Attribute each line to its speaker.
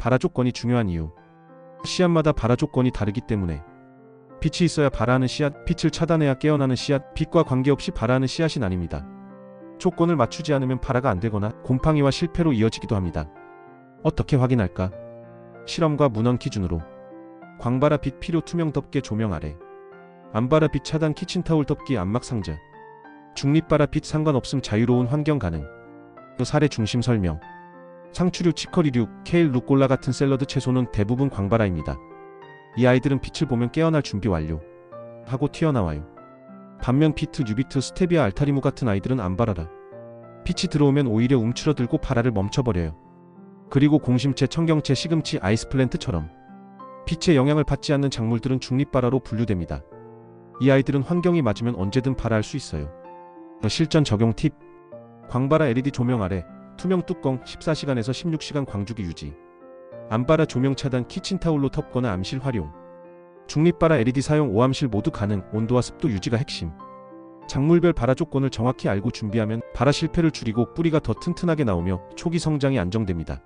Speaker 1: 발화 조건이 중요한 이유. 씨앗마다 발화 조건이 다르기 때문에 빛이 있어야 발화하는 씨앗, 빛을 차단해야 깨어나는 씨앗, 빛과 관계없이 발화하는 씨앗이 아닙니다. 조건을 맞추지 않으면 발화가 안 되거나 곰팡이와 실패로 이어지기도 합니다. 어떻게 확인할까? 실험과 문헌 기준으로 광발화 빛 필요 투명 덮개 조명 아래 안발화 빛 차단 키친타올 덮기 안막 상자 중립발화 빛 상관없음 자유로운 환경 가능 사례 중심 설명 상추류 치커리류, 케일, 루꼴라 같은 샐러드 채소는 대부분 광발화입니다. 이 아이들은 빛을 보면 깨어날 준비 완료 하고 튀어나와요. 반면 비트, 유비트, 스테비아, 알타리무 같은 아이들은 안 발하라. 빛이 들어오면 오히려 움츠러들고 발화를 멈춰버려요. 그리고 공심채, 청경채, 시금치, 아이스플랜트처럼 빛의 영향을 받지 않는 작물들은 중립발화로 분류됩니다. 이 아이들은 환경이 맞으면 언제든 발화할 수 있어요. 실전 적용 팁 광발화 LED 조명 아래 투명 뚜껑 14시간에서 16시간 광주기 유지. 안발화 조명 차단 키친타올로 덮거나 암실 활용. 중립발화 LED 사용 오암실 모두 가능. 온도와 습도 유지가 핵심. 작물별 발화 조건을 정확히 알고 준비하면 발화 실패를 줄이고 뿌리가 더 튼튼하게 나오며 초기 성장이 안정됩니다.